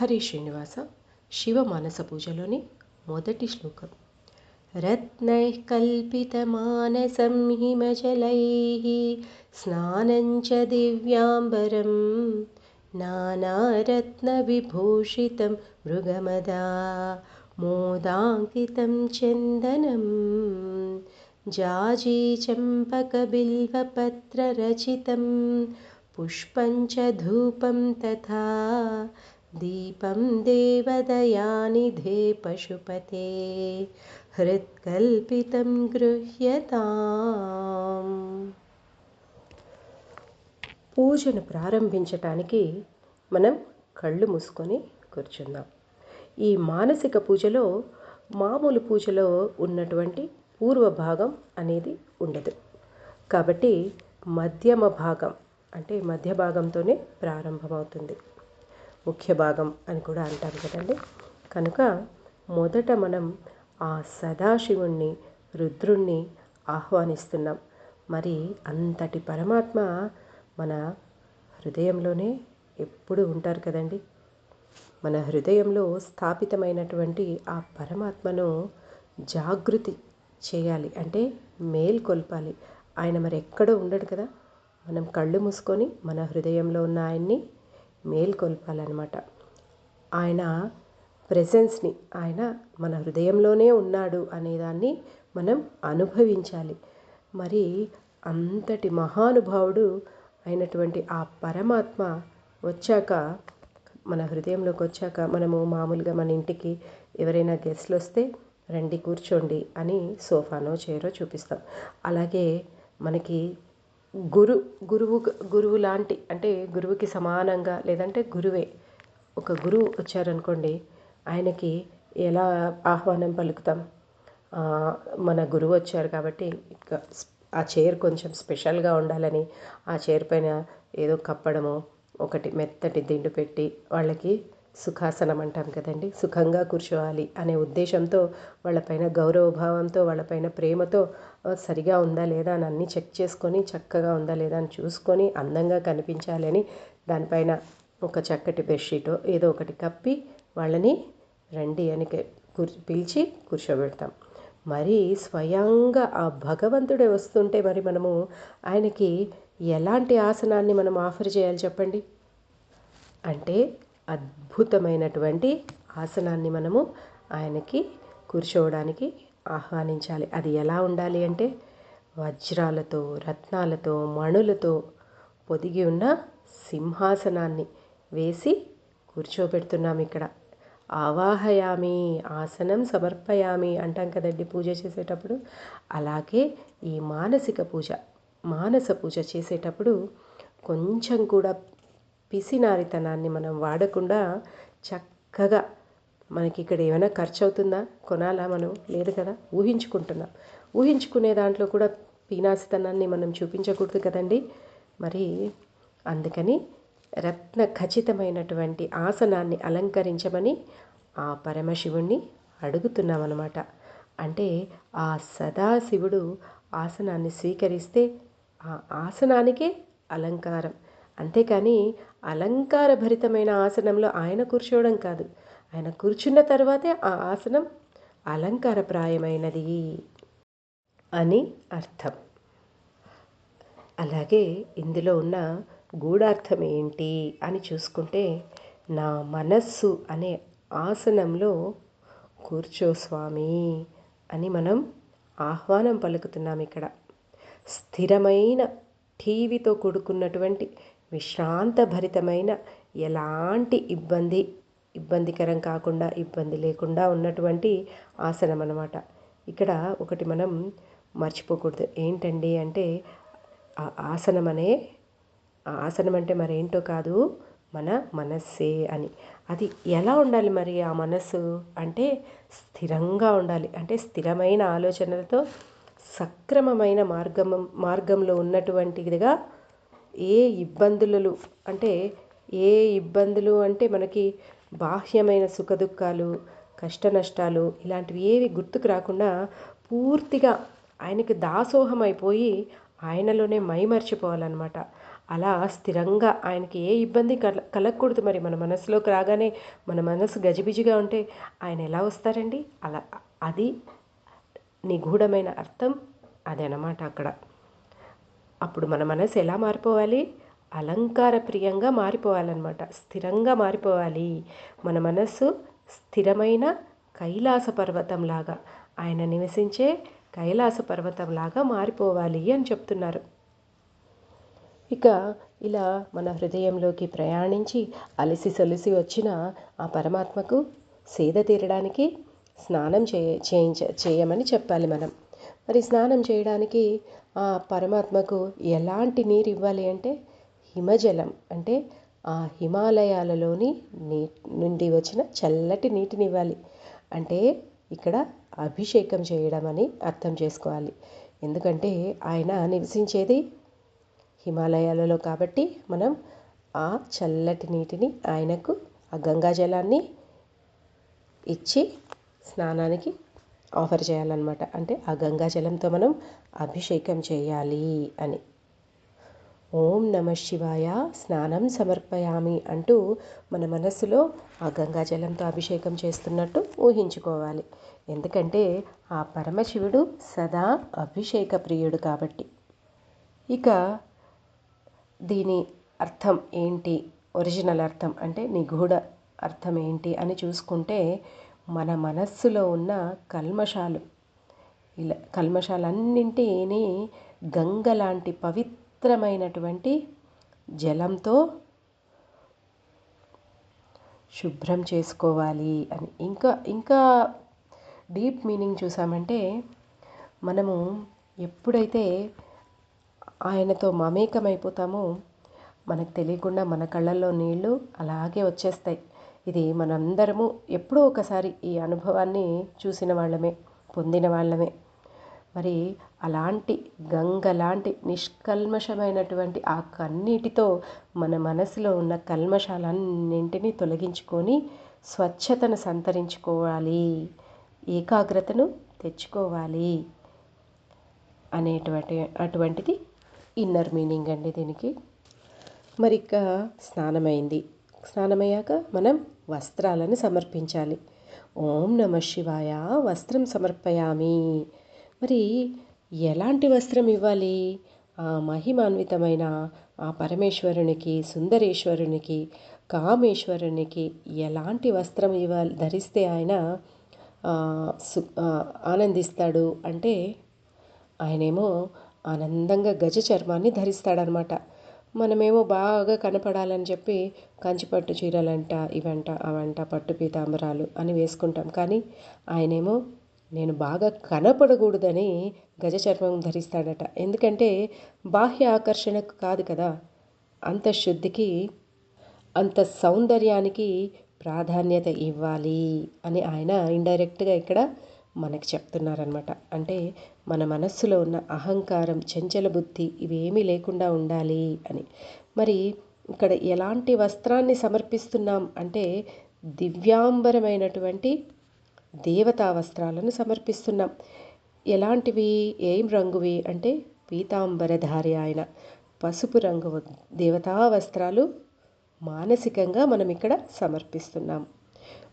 హరి శ్రీనివాస శివ మానస పూజలోని మొదటి శ్లోకం రత్నైः कल्पितमानसं हिमजलैः स्नानं च दिव्याम्बरं नानारत्नविभूषितं मृगमदा मोदाङ्कितं चन्दनं जाजीचम्पकबिल्वपत्ररचितं पुष्पं च धूपं तथा दीपं देवदयानिधे पशुपते हृत्कल्पितं गृह्यताम् పూజను ప్రారంభించటానికి మనం కళ్ళు మూసుకొని కూర్చుందాం ఈ మానసిక పూజలో మామూలు పూజలో ఉన్నటువంటి పూర్వ భాగం అనేది ఉండదు కాబట్టి మధ్యమ భాగం అంటే మధ్య భాగంతోనే ప్రారంభమవుతుంది ముఖ్య భాగం అని కూడా అంటారు కదండి. కనుక మొదట మనం ఆ సదాశివుణ్ణి రుద్రుణ్ణి ఆహ్వానిస్తున్నాం. మరి అంతటి పరమాత్మ మన హృదయంలోనే ఎప్పుడు ఉంటారు కదండి. మన హృదయంలో స్థాపితమైనటువంటి ఆ పరమాత్మను జాగృతి చేయాలి. అంటే మేల్కొల్పాలి. ఆయన మరి ఎక్కడో ఉండడు కదా. మనం కళ్ళు మూసుకొని మన హృదయంలో ఉన్న ఆయన్ని మేల్కొల్పాలన్నమాట. ఆయన ప్రెజెన్స్ని ఆయన మన హృదయంలోనే ఉన్నాడు అనేదాన్ని మనం అనుభవించాలి. మరి అంతటి మహానుభావుడు అయినటువంటి ఆ పరమాత్మ వచ్చాక మన హృదయంలోకి వచ్చాక మనము మామూలుగా మన ఇంటికి ఎవరైనా గెస్ట్లు వస్తే రండి కూర్చోండి అని సోఫానో చైరో చూపిస్తాం. అలాగే మనకి గురు గురువు గురువు లాంటి అంటే గురువుకి సమానంగా లేదంటే గురువే. ఒక గురువు వచ్చారనుకోండి ఆయనకి ఎలా ఆహ్వానం పలుకుతాం? మన గురువు వచ్చారు కాబట్టి ఆ చైర్ కొంచెం స్పెషల్గా ఉండాలని ఆ చైర్ పైన ఏదో కప్పడమో ఒకటి మెత్తటి దిండు పెట్టి వాళ్ళకి సుఖాసనం అంటాం కదండి. సుఖంగా కూర్చోవాలి అనే ఉద్దేశంతో వాళ్ళపైన గౌరవభావంతో వాళ్ళపైన ప్రేమతో సరిగా ఉందా లేదా అని అన్నీ చెక్ చేసుకొని చక్కగా ఉందా లేదా అని చూసుకొని అందంగా కనిపించాలి అని దానిపైన ఒక చక్కటి బెడ్షీటో ఏదో ఒకటి కప్పి వాళ్ళని రండి అని కూర్చు పిలిచి కూర్చోబెడతాం. మరి స్వయంగా ఆ భగవంతుడే వస్తుంటే మరి మనము ఆయనకి ఎలాంటి ఆసనాన్ని మనం ఆఫర్ చేయాలి చెప్పండి? అంటే అద్భుతమైనటువంటి ఆసనాన్ని మనము ఆయనకి కూర్చోవడానికి ఆహ్వానించాలి. అది ఎలా ఉండాలి అంటే వజ్రాలతో రత్నాలతో మణులతో పొదిగి ఉన్న సింహాసనాన్ని వేసి కూర్చోబెడుతున్నాం ఇక్కడ. ఆవాహయామి ఆసనం సమర్పయామి అంటాం కదండి పూజ చేసేటప్పుడు. అలాగే ఈ మానసిక పూజ మానస పూజ చేసేటప్పుడు కొంచెం కూడా పిసినారితనాన్ని మనం వాడకుండా చక్కగా మనకి ఇక్కడ ఏమైనా ఖర్చు అవుతుందా కొనాలా మనం? లేదు కదా? ఊహించుకుంటున్నాం. ఊహించుకునే దాంట్లో కూడా పీనాసితనాన్ని మనం చూపించకూడదు కదండి. మరి అందుకని రత్న ఖచ్చితమైనటువంటి ఆసనాన్ని అలంకరించమని ఆ పరమశివుణ్ణి అడుగుతున్నామన్నమాట. అంటే ఆ సదాశివుడు ఆసనాన్ని స్వీకరిస్తే ఆ ఆసనానికే అలంకారం. అంతేకాని అలంకారభరితమైన ఆసనంలో ఆయన కూర్చోవడం కాదు. ఆయన కూర్చున్న తర్వాతే ఆ ఆసనం అలంకారప్రాయమైనది అని అర్థం. అలాగే ఇందులో ఉన్న గూఢార్థం ఏంటి అని చూసుకుంటే నా మనస్సు అనే ఆసనంలో కూర్చో స్వామి అని మనం ఆహ్వానం పలుకుతున్నాం ఇక్కడ. స్థిరమైన టీవీతో కూడుకున్నటువంటి విశ్రాంతభరితమైన ఎలాంటి ఇబ్బంది ఇబ్బందికరం కాకుండా ఇబ్బంది లేకుండా ఉన్నటువంటి ఆసనం అన్నమాట. ఇక్కడ ఒకటి మనం మర్చిపోకూడదు. ఏంటండి అంటే ఆ ఆసనం అనే ఆసనం అంటే మరేంటో కాదు మన మనస్సే అని. అది ఎలా ఉండాలి మరి ఆ మనస్సు? అంటే స్థిరంగా ఉండాలి. అంటే స్థిరమైన ఆలోచనలతో సక్రమమైన మార్గం మార్గంలో ఉన్నటువంటిదిగా ఏ ఇబ్బందులు అంటే ఏ ఇబ్బందులు అంటే మనకి బాహ్యమైన సుఖదుఖాలు కష్ట నష్టాలు ఇలాంటివి ఏవి గుర్తుకు రాకుండా పూర్తిగా ఆయనకి దాసోహం అయిపోయి ఆయనలోనే మైమర్చిపోవాలన్నమాట. అలా స్థిరంగా ఆయనకి ఏ ఇబ్బంది కల కలగకూడదు మరి మన మనసులోకి రాగానే. మన మనసు గజిబిజిగా ఉంటే ఆయన ఎలా వస్తారండి? అలా అది నిగూఢమైన అర్థం. అదనమాట అక్కడ. అప్పుడు మన మనసు ఎలా మారిపోవాలి? అలంకార ప్రియంగా మారిపోవాలన్నమాట. స్థిరంగా మారిపోవాలి. మన మనస్సు స్థిరమైన కైలాస పర్వతంలాగా ఆయన నివసించే కైలాస పర్వతంలాగా మారిపోవాలి అని చెప్తున్నారు. ఇక ఇలా మన హృదయంలోకి ప్రయాణించి అలసి సొలిసి వచ్చిన ఆ పరమాత్మకు సేద తీరడానికి స్నానం చేయ చేయించ చేయమని చెప్పాలి మనం. మరి స్నానం చేయడానికి ఆ పరమాత్మకు ఎలాంటి నీరు ఇవ్వాలి అంటే హిమజలం. అంటే ఆ హిమాలయాలలోని నీ నుండి వచ్చిన చల్లటి నీటిని ఇవ్వాలి. అంటే ఇక్కడ అభిషేకం చేయడం అని అర్థం చేసుకోవాలి. ఎందుకంటే ఆయన నివసించేది హిమాలయాలలో కాబట్టి మనం ఆ చల్లటి నీటిని ఆయనకు ఆ గంగా జలాన్ని ఇచ్చి స్నానానికి ఆఫర్ చేయాలన్నమాట. అంటే ఆ గంగాజలంతో మనం అభిషేకం చేయాలి అని. ఓం నమ శివాయ స్నానం సమర్పయామి అంటూ మన మనస్సులో ఆ గంగాజలంతో అభిషేకం చేస్తున్నట్టు ఊహించుకోవాలి. ఎందుకంటే ఆ పరమశివుడు సదా అభిషేక ప్రియుడు కాబట్టి. ఇక దీని అర్థం ఏంటి? ఒరిజినల్ అర్థం అంటే నిగూఢ అర్థం ఏంటి అని చూసుకుంటే మన మనస్సులో ఉన్న కల్మషాలు. ఇలా కల్మషాలన్నింటినీ గంగ లాంటి పవిత్రమైనటువంటి జలంతో శుభ్రం చేసుకోవాలి అని. ఇంకా ఇంకా డీప్ మీనింగ్ చూసామంటే మనము ఎప్పుడైతే ఆయనతో మమేకమైపోతామో మనకు తెలియకుండా మన కళ్ళల్లో నీళ్ళు అలాగే వచ్చేస్తాయి. ఇది మనందరము ఎప్పుడో ఒకసారి ఈ అనుభవాన్ని చూసిన వాళ్ళమే పొందిన వాళ్ళమే. మరి అలాంటి గంగ లాంటి నిష్కల్మషమైనటువంటి ఆ కన్నీటితో మన మనసులో ఉన్న కల్మషాలన్నింటినీ తొలగించుకొని స్వచ్ఛతను సంతరించుకోవాలి ఏకాగ్రతను తెచ్చుకోవాలి అనేటువంటి అటువంటిది ఇన్నర్ మీనింగ్ అండి దీనికి. మరి ఇక స్నానమైంది. స్నానమయ్యాక మనం వస్త్రాలను సమర్పించాలి. ఓం నమ శివాయ వస్త్రం సమర్పయామి. మరి ఎలాంటి వస్త్రం ఇవ్వాలి? ఆ మహిమాన్వితమైన ఆ పరమేశ్వరునికి సుందరేశ్వరునికి కామేశ్వరునికి ఎలాంటి వస్త్రం ఇవ్వాలి ధరిస్తే ఆయన ఆనందిస్తాడు అంటే ఆయనేమో ఆనందంగా గజ చర్మాన్ని ధరిస్తాడనమాట. మనమేమో బాగా కనపడాలని చెప్పి కంచిపట్టు చీరలంట ఇవంట అవంట పట్టు పీతాంబరాలు అని వేసుకుంటాం. కానీ ఆయనేమో నేను బాగా కనపడకూడదని గజ చర్మం ధరిస్తాడట. ఎందుకంటే బాహ్య ఆకర్షణకు కాదు కదా అంత శుద్ధికి అంత సౌందర్యానికి ప్రాధాన్యత ఇవ్వాలి అని ఆయన ఇండైరెక్ట్గా ఇక్కడ మనకి చెప్తున్నారనమాట అంటే మన మనస్సులో ఉన్న అహంకారం చంచల బుద్ధి ఇవేమీ లేకుండా ఉండాలి అని. మరి ఇక్కడ ఎలాంటి వస్త్రాన్ని సమర్పిస్తున్నాం అంటే దివ్యాంబరమైనటువంటి దేవతా వస్త్రాలను సమర్పిస్తున్నాం. ఎలాంటివి? ఏం రంగువి? అంటే పీతాంబరధారి ఆయన పసుపు రంగు దేవతా వస్త్రాలు మానసికంగా మనం ఇక్కడ సమర్పిస్తున్నాం.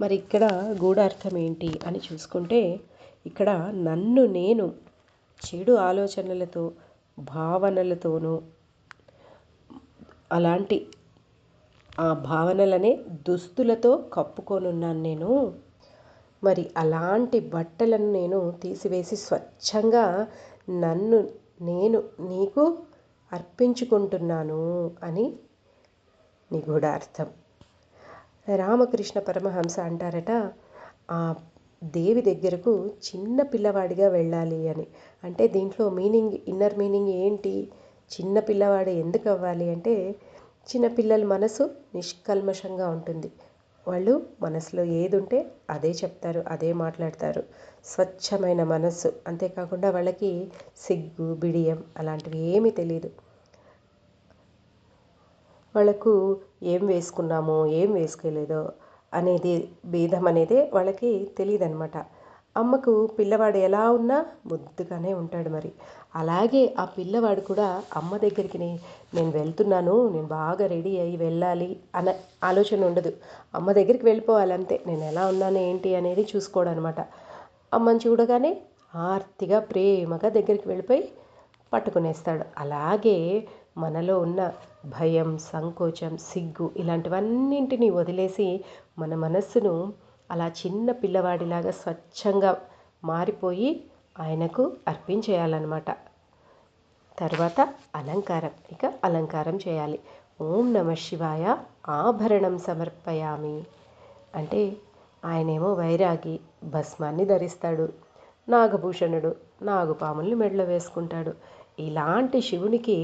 మరి ఇక్కడ గూఢార్థం ఏంటి అని చూసుకుంటే ఇక్కడ నన్ను నేను చెడు ఆలోచనలతో భావనలతోనూ అలాంటి ఆ భావనలనే దుస్తులతో కప్పుకొనున్నాను నేను. మరి అలాంటి బట్టలను నేను తీసివేసి స్వచ్ఛంగా నన్ను నేను నీకు అర్పించుకుంటున్నాను అని నిగూఢార్థం రామకృష్ణ పరమహంస అంటారట ఆ దేవి దగ్గరకు చిన్న పిల్లవాడిగా వెళ్ళాలి అని. అంటే దీంట్లో మీనింగ్ ఇన్నర్ మీనింగ్ ఏంటి? చిన్న పిల్లవాడు ఎందుకు అవ్వాలి అంటే చిన్నపిల్లల మనసు నిష్కల్మషంగా ఉంటుంది. వాళ్ళు మనసులో ఏది ఉంటే అదే చెప్తారు అదే మాట్లాడతారు. స్వచ్ఛమైన మనస్సు. అంతేకాకుండా వాళ్ళకి సిగ్గు బిడియం అలాంటివి ఏమీ తెలియదు వాళ్ళకు ఏం వేసుకున్నామో ఏం వేసుకోలేదో అనేది భేదం అనేది వాళ్ళకి తెలియదు అనమాట అమ్మకు పిల్లవాడు ఎలా ఉన్నా ముద్దుగానే ఉంటాడు మరి. అలాగే ఆ పిల్లవాడు కూడా అమ్మ దగ్గరికి నేను వెళ్తున్నాను నేను బాగా రెడీ అయ్యి వెళ్ళాలి అన్న ఆలోచన ఉండదు. అమ్మ దగ్గరికి వెళ్ళిపోవాలంతే. నేను ఎలా ఉన్నాను ఏంటి అనేది చూసుకోవడం అనమాట అమ్మని చూడగానే ఆర్తిగా ప్రేమగా దగ్గరికి వెళ్ళిపోయి పట్టుకునేస్తాడు. అలాగే మనలో ఉన్న భయం సంకోచం సిగ్గు ఇలాంటివన్నింటినీ వదిలేసి మన మనస్సును అలా చిన్న పిల్లవాడిలాగా స్వచ్ఛంగా మారిపోయి ఆయనకు అర్పించేయాలన్నమాట. తర్వాత అలంకారం. ఇక అలంకారం చేయాలి. ఓం నమ శివాయ. ఆభరణం సమర్పయామి. అంటే ఆయనేమో వైరాగి భస్మాన్ని ధరిస్తాడు. నాగభూషణుడు నాగుపాముల్ని మెడలో వేసుకుంటాడు. ఇలాంటి శివునికి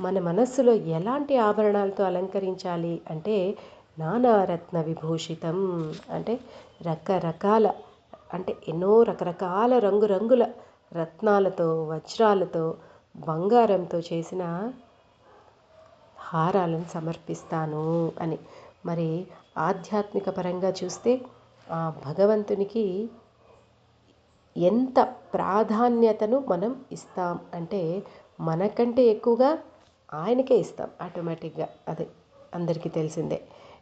మన మనస్సులో ఎలాంటి ఆభరణాలతో అలంకరించాలి అంటే నానారత్న విభూషితం అంటే రకరకాల అంటే ఎన్నో రకరకాల రంగురంగుల రత్నాలతో వజ్రాలతో బంగారంతో చేసిన హారాలను సమర్పిస్తాను అని. మరి ఆధ్యాత్మిక పరంగా చూస్తే ఆ భగవంతునికి ఎంత ప్రాధాన్యతను మనం ఇస్తాం అంటే మనకంటే ఎక్కువగా ఆయనకే ఇస్తాం ఆటోమేటిక్గా. అదే అందరికీ తెలిసిందే.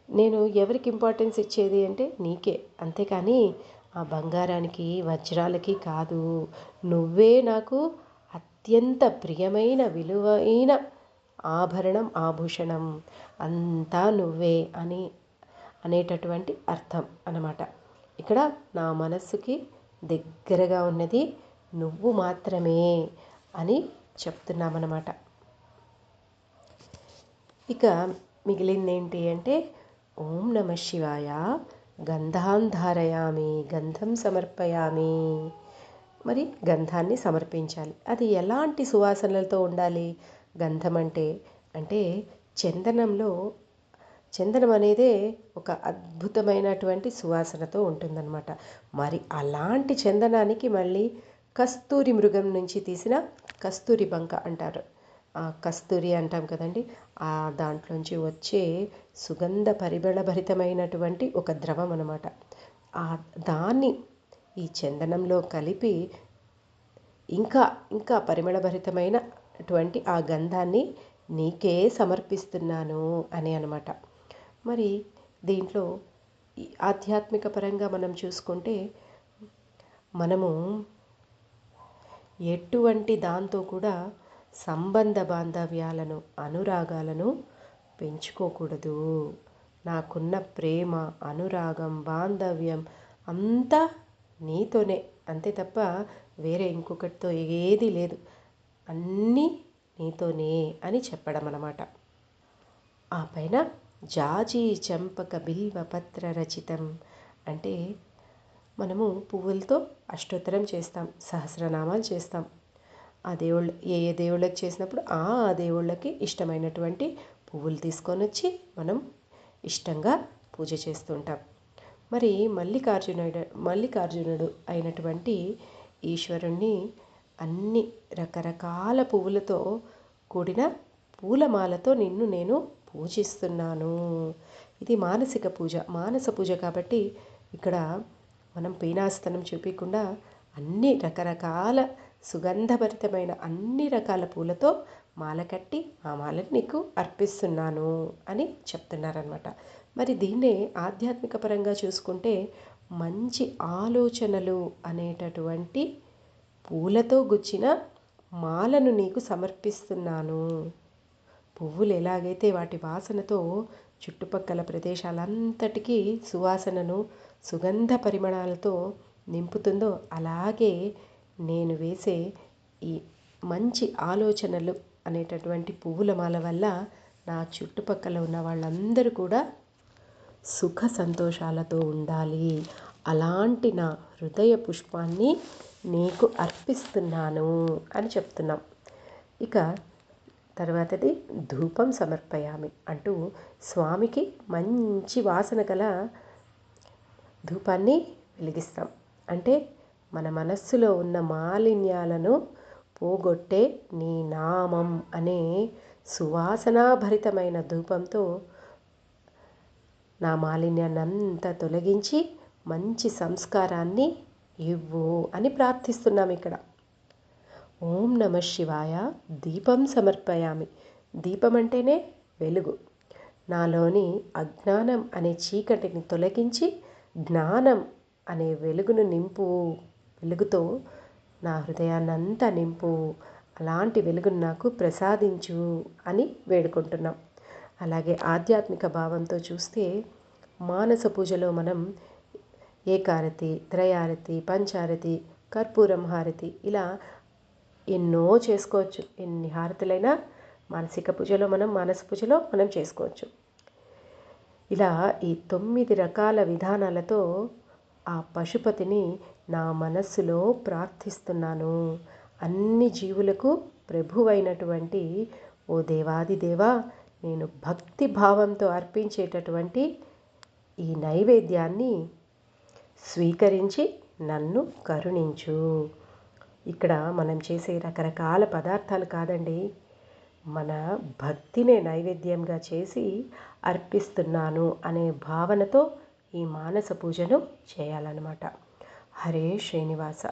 నేను ఎవరికి ఇంపార్టెన్స్ ఇచ్చేది అంటే నీకే. అంతేకాని ఆ బంగారానికి వజ్రాలకి కాదు. నువ్వే నాకు అత్యంత ప్రియమైన విలువైన ఆభరణం ఆభూషణం. అంతా నువ్వే అని అనేటటువంటి అర్థం అన్నమాట. ఇక్కడ నా మనస్సుకి దగ్గరగా ఉన్నది నువ్వు మాత్రమే అని చెప్తున్నామన్నమాట. ఇక మిగిలింది ఏంటి అంటే ఓం నమ శివాయ గంధాన్ ధారయామి గంధం సమర్పయామి. మరి గంధాన్ని సమర్పించాలి. అది ఎలాంటి సువాసనలతో ఉండాలి? గంధం అంటే అంటే చందనంలో చందనం అనేదే ఒక అద్భుతమైనటువంటి సువాసనతో ఉంటుందన్నమాట. మరి అలాంటి చందనానికి మళ్ళీ కస్తూరి మృగం నుంచి తీసిన కస్తూరి బంక అంటారు. కస్తూరి అంటాం కదండి. ఆ దాంట్లోంచి వచ్చే సుగంధ పరిమళభరితమైనటువంటి ఒక ద్రవం అనమాట ఆ దాన్ని ఈ చందనంలో కలిపి ఇంకా ఇంకా పరిమళభరితమైనటువంటి ఆ గంధాన్ని నీకే సమర్పిస్తున్నాను అని అనమాట మరి దీంట్లో ఆధ్యాత్మిక పరంగా మనం చూసుకుంటే మనము ఎటువంటి దాంతో కూడా సంబంధ బాంధవ్యాలను అనురాగాలను పెంచుకోకూడదు. నాకున్న ప్రేమ అనురాగం బాంధవ్యం అంతా నీతోనే. అంతే తప్ప వేరే ఇంకొకటితో ఏది లేదు. అన్నీ నీతోనే అని చెప్పడం అన్నమాట ఆ పైన జాజి చంపక బిల్వ పత్ర రచితం అంటే మనము పువ్వులతో అష్టోత్తరం చేస్తాం సహస్రనామాలు చేస్తాం. ఆ దేవుళ్ళు ఏ ఏ దేవుళ్ళకి చేసినప్పుడు ఆ దేవుళ్ళకి ఇష్టమైనటువంటి పువ్వులు తీసుకొని వచ్చి మనం ఇష్టంగా పూజ చేస్తుంటాం మరి మల్లికార్జునుడు మల్లికార్జునుడు అయినటువంటి ఈశ్వరుణ్ణి అన్ని రకరకాల పువ్వులతో కూడిన పూలమాలతో నిన్ను నేను పూజిస్తున్నాను. ఇది మానసిక పూజ మానస పూజ కాబట్టి ఇక్కడ మనం పీనాస్తనం చూపించకుండా అన్ని రకరకాల సుగంధభరితమైన అన్ని రకాల పూలతో మాల కట్టి ఆ మాలని నీకు అర్పిస్తున్నాను అని చెప్తున్నారనమాట మరి దీన్నే ఆధ్యాత్మిక పరంగా చూసుకుంటే మంచి ఆలోచనలు అనేటటువంటి పూలతో గుచ్చిన మాలను నీకు సమర్పిస్తున్నాను. పువ్వులు ఎలాగైతే వాటి వాసనతో చుట్టుపక్కల ప్రదేశాలంతటికీ సువాసనను సుగంధ పరిమళాలతో నింపుతుందో అలాగే నేను వేసే ఈ మంచి ఆలోచనలు అనేటటువంటి పువ్వుల మాల వల్ల నా చుట్టుపక్కల ఉన్న వాళ్ళందరూ కూడా సుఖ సంతోషాలతో ఉండాలి. అలాంటి నా హృదయ పుష్పాన్ని నీకు అర్పిస్తున్నాను అని చెప్తున్నాం. ఇక తర్వాతది ధూపం సమర్పయామి అంటూ స్వామికి మంచి వాసన గల ధూపాన్ని వెలిగిస్తాం. అంటే మన మనస్సులో ఉన్న మాలిన్యాలను పోగొట్టే నీ నామం అనే సువాసనాభరితమైన ధూపంతో నా మాలిన్యాన్ని అంతా తొలగించి మంచి సంస్కారాన్ని ఇవ్వు అని ప్రార్థిస్తున్నాం ఇక్కడ. ఓం నమ శివాయ. దీపం సమర్పయామి. దీపం అంటేనే వెలుగు. నాలోని అజ్ఞానం అనే చీకటిని తొలగించి జ్ఞానం అనే వెలుగును నింపు వెలుగుతో నా హృదయాన్నంతా నింపు అలాంటి వెలుగును నాకు ప్రసాదించు అని వేడుకుంటున్నాం. అలాగే ఆధ్యాత్మిక భావంతో చూస్తే మానస పూజలో మనం ఏకారతి త్రయారతి పంచారతి కర్పూరం హారతి ఇలా ఎన్నో చేసుకోవచ్చు. ఎన్ని హారతులైనా మానసిక పూజలో మనం మానస పూజలో మనం చేసుకోవచ్చు. ఇలా ఈ తొమ్మిది రకాల విధానాలతో ఆ పశుపతిని నా మనస్సులో ప్రార్థిస్తున్నాను. అన్ని జీవులకు ప్రభువైనటువంటి ఓ దేవాది దేవా నేను భక్తి భావంతో అర్పించేటటువంటి ఈ నైవేద్యాన్ని స్వీకరించి నన్ను కరుణించు. ఇక్కడ మనం చేసే రకరకాల పదార్థాలు కాదండి. మన భక్తినే నైవేద్యంగా చేసి అర్పిస్తున్నాను అనే భావనతో ఈ మానస పూజను చేయాలన్నమాట. హరే శ్రీనివాస.